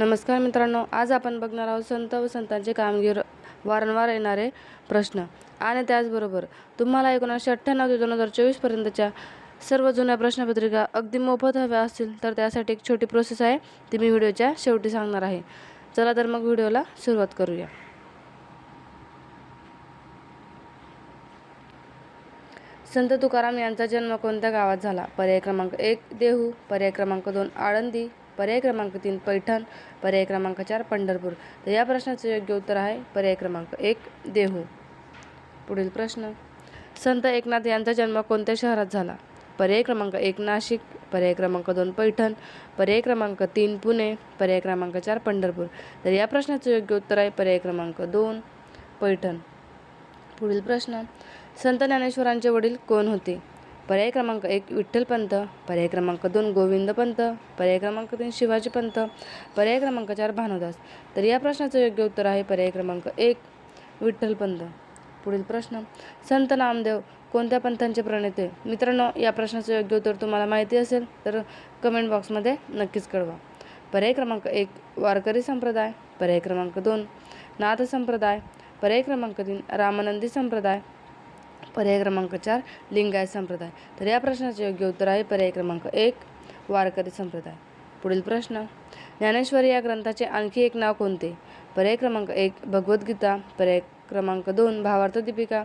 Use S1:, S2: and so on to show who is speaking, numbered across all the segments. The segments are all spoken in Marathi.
S1: नमस्कार मित्रांनो आज आपण बघणार आहोत संत व संतांचे कामगिर वारंवार येणारे प्रश्न. आणि त्याचबरोबर तुम्हाला एकोणीसशे अठ्ठ्याण्णव ते दोन हजार चोवीसपर्यंतच्या सर्व जुन्या प्रश्नपत्रिका अगदी मोफत हव्या असतील तर त्यासाठी एक छोटी प्रोसेस आहे ती मी व्हिडिओच्या शेवटी सांगणार आहे. चला तर मग व्हिडिओला सुरुवात करूया. संत तुकाराम यांचा जन्म कोणत्या गावात झाला? पर्याय क्रमांक एक देहू. पर्याय क्रमांक दोन आळंदी. पर्याय क्रमांक तीन पैठण. पर्याय क्रमांक चार पंढरपूर. तर या प्रश्नाचं योग्य उत्तर आहे पर्याय क्रमांक एक देहू. पुढील प्रश्न. संत एकनाथ यांचा जन्म कोणत्या शहरात झाला? पर्याय क्रमांक एक नाशिक. पर्याय क्रमांक दोन पैठण. पर्याय क्रमांक तीन पुणे. पर्याय क्रमांक चार पंढरपूर. तर या प्रश्नाचं योग्य उत्तर आहे पर्याय क्रमांक दोन पैठण. पुढील प्रश्न. संत ज्ञानेश्वरांचे वडील कोण होते? पर्याय क्रमांक एक विठ्ठलपंत पर्याय क्रमांक दोन गोविंद पंत पर्याय क्रमांक तीन शिवाजी पंत पर्याय क्रमांक चार भानुदास. तर या प्रश्नाचं योग्य उत्तर आहे पर्याय क्रमांक एक विठ्ठलपंत पुढील प्रश्न संत नामदेव कोणत्या पंथांचे प्रणेते? मित्रांनो या प्रश्नाचं योग्य उत्तर तुम्हाला माहिती असेल तर कमेंट बॉक्समध्ये नक्कीच कळवा. पर्याय क्रमांक एक वारकरी संप्रदाय. पर्याय क्रमांक दोन नाथ संप्रदाय. पर्याय क्रमांक तीन रामानंदी संप्रदाय. पर्याय क्रमांक चार लिंगायत संप्रदाय. तर या प्रश्नाचे योग्य उत्तर आहे पर्याय क्रमांक एक वारकरी संप्रदाय. पुढील प्रश्न. ज्ञानेश्वरी या ग्रंथाचे आणखी एक नाव कोणते? पर्याय क्रमांक एक भगवद्गीता. पर्याय क्रमांक दोन भावार्थ दीपिका.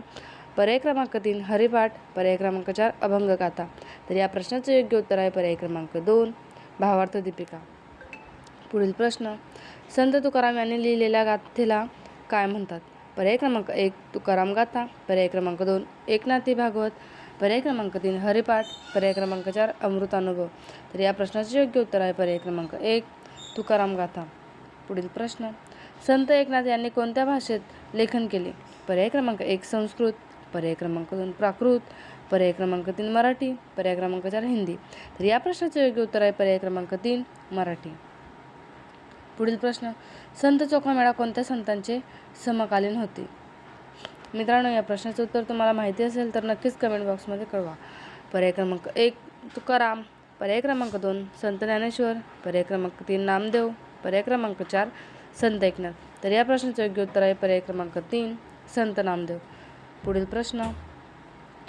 S1: पर्याय क्रमांक तीन हरिपाठ. पर्याय क्रमांक चार अभंगगाथा. तर या प्रश्नाचे योग्य उत्तर आहे पर्याय क्रमांक दोन भावार्थ दीपिका. पुढील प्रश्न. संत तुकाराम यांनी लिहिलेल्या गाथेला काय म्हणतात? पर्याय क्रमांक एक तुकाराम गाथा पर्याय क्रमांक दोन एकनाथी भागवत पर्याय क्रमांक तीन हरिपाठ पर्याय क्रमांक चार अमृतानुभव. तर या प्रश्नाचे योग्य उत्तर आहे पर्याय क्रमांक एक तुकाराम गाथा पुढील प्रश्न. संत एकनाथ यांनी कोणत्या भाषेत लेखन केले? पर्याय क्रमांक एक संस्कृत पर्याय क्रमांक दोन प्राकृत पर्याय क्रमांक तीन मराठी पर्याय क्रमांक चार हिंदी. तर या प्रश्नाचे योग्य उत्तर आहे पर्याय क्रमांक तीन मराठी. पुढील प्रश्न संत चोखामेळा कोणत्या संतांचे समकालीन होते? मित्रांनो या प्रश्नाचं उत्तर तुम्हाला माहिती असेल तर नक्कीच कमेंट बॉक्समध्ये कळवा. पर्याय क्रमांक एक तुकाराम. पर्याय क्रमांक दोन संत ज्ञानेश्वर. पर्याय क्रमांक तीन नामदेव. पर्याय क्रमांक चार संत एकनाथ. तर या प्रश्नाचं योग्य उत्तर आहे पर्याय क्रमांक तीन संत नामदेव. पुढील प्रश्न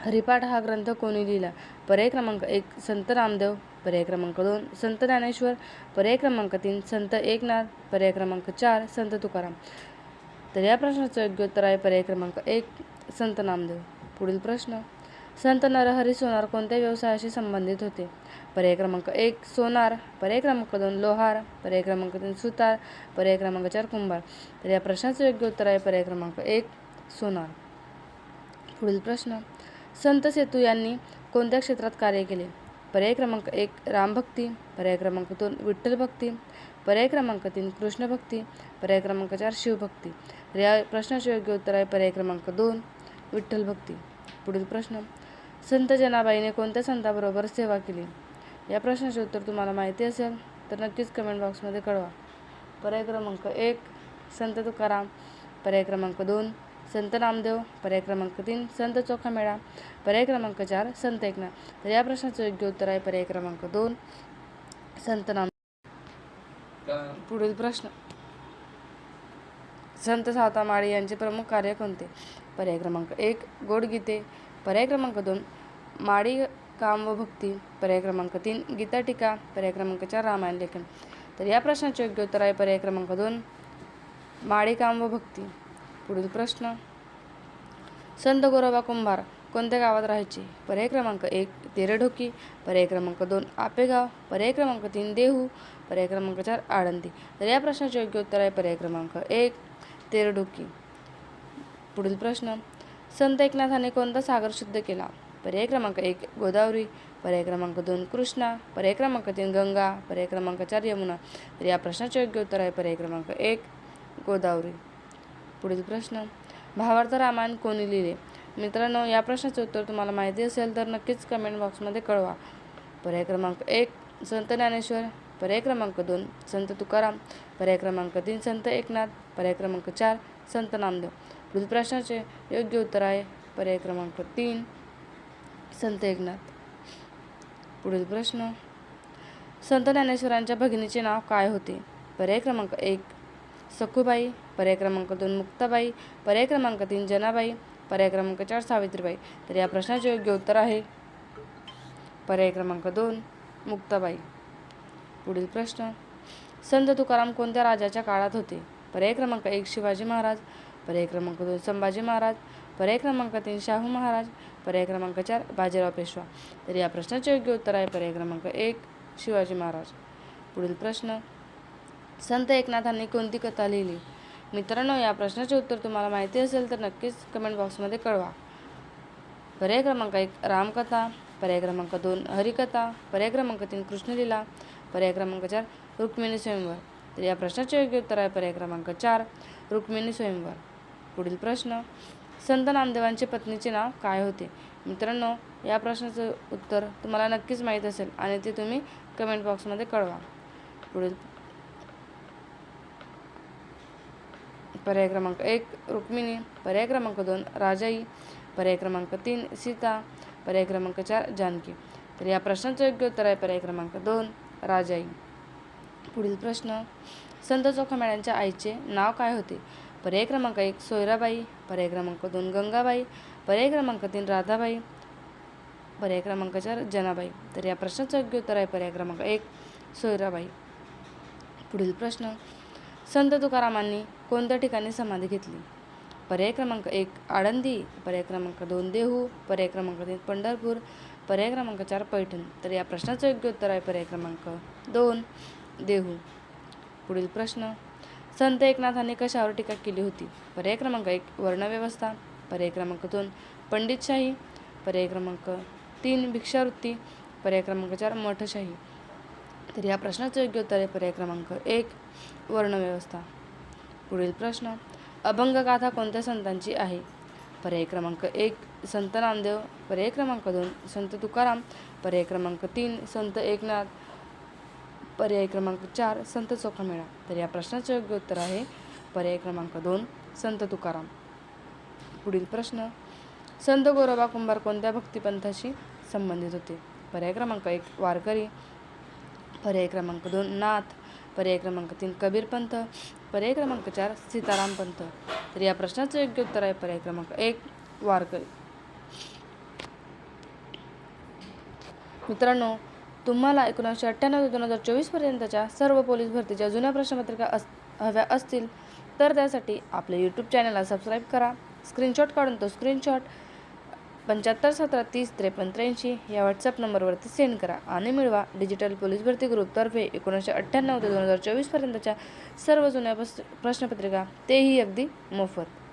S1: हरिपाठ हा ग्रंथ कोणी लिहिला? पर्याय क्रमांक एक संत नामदेव. पर्याय क्रमांक दोन संत ज्ञानेश्वर. पर्याय क्रमांक तीन संत एकनाथ. पर्याय क्रमांक चार संत तुकाराम. तर या प्रश्नाचं योग्य उत्तर आहे पर्याय क्रमांक एक संत नामदेव. पुढील प्रश्न संत नरहरी सोनार कोणत्या व्यवसायाशी संबंधित होते? पर्याय क्रमांक एक सोनार. पर्याय क्रमांक दोन लोहार. पर्याय क्रमांक तीन सुतार. पर्याय क्रमांक चार कुंभार. तर या प्रश्नाचं योग्य उत्तर आहे पर्याय क्रमांक एक सोनार. पुढील प्रश्न संत सेतू यांनी कोणत्या क्षेत्रात कार्य केले? पर्याय क्रमांक एक रामभक्ती पर्याय क्रमांक दोन विठ्ठल भक्ती. पर्याय क्रमांक तीन कृष्णभक्ती पर्याय क्रमांक चार शिवभक्ती या प्रश्नाचे योग्य उत्तर आहे पर्याय क्रमांक दोन विठ्ठल भक्ती. पुढील प्रश्न. संत जनाबाईने कोणत्या संताबरोबर सेवा केली? या प्रश्नाचे उत्तर तुम्हाला माहिती असेल तर नक्कीच कमेंट बॉक्समध्ये कळवा. पर्याय क्रमांक एक संत तुकाराम. पर्याय क्रमांक दोन संत नामदेव पर्याय क्रमांक तीन संत चोखा मेळा पर्याय क्रमांक चार संत एकनाथ. तर या प्रश्नाचं योग्य उत्तर आहे पर्याय क्रमांक दोन संत नाम पुढील प्रश्न. संत सावता माळी यांचे प्रमुख कार्य कोणते? पर्याय क्रमांक एक गोडगीते. पर्याय क्रमांक दोन माळी काम व भक्ती. पर्याय क्रमांक तीन गीता टीका. पर्याय क्रमांक चार रामायण लेखन. तर या प्रश्नाचे योग्य उत्तर आहे पर्याय क्रमांक दोन माळी काम व भक्ती. पुढील प्रश्न संत गोरोबा कुंभार कोणत्या गावात राहायचे पर्याय क्रमांक एक तेरढोकी पर्याय क्रमांक दोन आपेगाव पर्याय क्रमांक तीन देहू पर्याय क्रमांक चार आळंदी तर या प्रश्नाचे योग्य उत्तर आहे पर्याय क्रमांक एक तेरढोकी पुढील प्रश्न संत एकनाथाने कोणता सागर शुद्ध केला पर्याय क्रमांक एक गोदावरी पर्याय क्रमांक दोन कृष्णा पर्याय क्रमांक तीन गंगा पर्याय क्रमांक चार यमुना तर या प्रश्नाचे योग्य उत्तर आहे पर्याय क्रमांक एक गोदावरी पुढील प्रश्न. भावार्थ रामायण कोणी लिहिले? मित्रांनो या प्रश्नाचे उत्तर तुम्हाला माहिती असेल तर नक्कीच कमेंट बॉक्समध्ये कळवा. पर्याय क्रमांक एक संत ज्ञानेश्वर. पर्याय क्रमांक दोन संत तुकाराम. पर्याय क्रमांक तीन संत एकनाथ. पर्याय क्रमांक चार संत नामदेव. पुढील प्रश्नाचे योग्य उत्तर आहे. पर्याय क्रमांक तीन संत एकनाथ. पुढील प्रश्न. संत ज्ञानेश्वरांच्या भगिनीचे नाव काय होते? पर्याय क्रमांक एक सखूबाई पर्याय क्रमांक दोन मुक्ताबाई पर्याय क्रमांक तीन जनाबाई पर्याय क्रमांक चार सावित्रीबाई. तर या प्रश्नाचे योग्य उत्तर आहे. पर्याय क्रमांक दोन मुक्ताबाई. पुढील प्रश्न. संत तुकाराम कोणत्या राजाच्या काळात होते? पर्याय क्रमांक एक शिवाजी महाराज पर्याय क्रमांक दोन संभाजी महाराज पर्याय क्रमांक तीन शाहू महाराज पर्याय क्रमांक चार बाजीराव पेशवा. तर या प्रश्नाचे योग्य उत्तर आहे पर्याय क्रमांक एक शिवाजी महाराज. पुढील प्रश्न. संत एकनाथांनी कोणती कथा लिहिली? मित्रांनो या प्रश्नाचे उत्तर तुम्हाला माहिती असेल तर नक्कीच कमेंट बॉक्समध्ये कळवा. पर्याय क्रमांक एक रामकथा. पर्याय क्रमांक दोन हरिकथा. पर्याय क्रमांक तीन कृष्णलीला. पर्याय क्रमांक चार रुक्मिणी स्वयंवर. तर या प्रश्नाचे योग्य उत्तर आहे पर्याय क्रमांक चार रुक्मिणी स्वयंवर. पुढील प्रश्न संत नामदेवांचे पत्नीचे नाव काय होते? मित्रांनो या प्रश्नाचं उत्तर तुम्हाला नक्कीच माहीत असेल आणि ते तुम्ही कमेंट बॉक्समध्ये कळवा. पुढील पर्याय क्रमांक एक रुक्मिणी पर्याय क्रमांक दोन राजाई पर्याय क्रमांक तीन सीता पर्याय क्रमांक चार जानकी तर या प्रश्नाचं योग्य उत्तर आहे पर्याय क्रमांक दोन राजाई पुढील प्रश्न संत चोखामेळ्यांच्या आईचे नाव काय होते पर्याय क्रमांक एक सोयराबाई पर्याय क्रमांक दोन गंगाबाई पर्याय क्रमांक तीन राधाबाई पर्याय क्रमांक चार जनाबाई तर या प्रश्नाचं योग्य उत्तर आहे पर्याय क्रमांक एक सोयराबाई पुढील प्रश्न संत तुकारामांनी कोणत्या ठिकाणी समाधी घेतली पर्याय क्रमांक एक आळंदी पर्याय क्रमांक दोन देहू पर्याय क्रमांक तीन पंढरपूर पर्याय क्रमांक चार पैठण तर या प्रश्नाचं योग्य उत्तर आहे पर्याय क्रमांक दोन देहू पुढील प्रश्न संत एकनाथांनी कशावर टीका केली होती पर्याय क्रमांक एक वर्णव्यवस्था पर्याय क्रमांक दोन पंडितशाही पर्याय क्रमांक तीन भिक्षावृत्ती पर्याय क्रमांक चार मठशाही तर या प्रश्नाचं योग्य उत्तर आहे पर्याय क्रमांक एक वर्णव्यवस्था पुढील प्रश्न. अभंगगाथा कोणत्या संतांची आहे? पर्याय क्रमांक एक संत नामदेव. पर्याय क्रमांक दोन संत तुकाराम. पर्याय क्रमांक तीन संत एकनाथ. पर्याय क्रमांक चार संत चोखामेळा. तर या प्रश्नाचं योग्य उत्तर आहे पर्याय क्रमांक दोन संत तुकाराम. पुढील प्रश्न. संत गोरोबा कुंभार कोणत्या भक्तिपंथाशी संबंधित होते? पर्याय क्रमांक एक वारकरी. पर्याय क्रमांक दोन नाथ. पर्याय क्रमांक तीन कबीरपंथ. पर्याय क्रमांक चार सीताराम पंत. तर या प्रश्नाचं योग्य उत्तर आहे पर्याय क्रमांक एक वारकरी. मित्रांनो तुम्हाला एकोणीसशे अठ्ठ्याण्णव ते दोन हजार चोवीसपर्यंतच्या सर्व पोलीस भरतीच्या जुन्या प्रश्नपत्रिका अस हव्या असतील तर त्यासाठी आपल्या यूट्यूब चॅनलला सबस्क्राईब करा. स्क्रीनशॉट काढून तो स्क्रीनशॉट पंच्याहत्तर सतरा तीस त्रेपन्न त्र्याऐंशी या व्हॉट्सअप नंबरवरती सेंड करा आणि मिळवा डिजिटल पोलीस भरती ग्रुपतर्फे एकोणीसशे अठ्ठ्याण्णव ते दोन हजार चोवीसपर्यंतच्या सर्व जुन्या प्रश्नपत्रिका. तेही अगदी मोफत.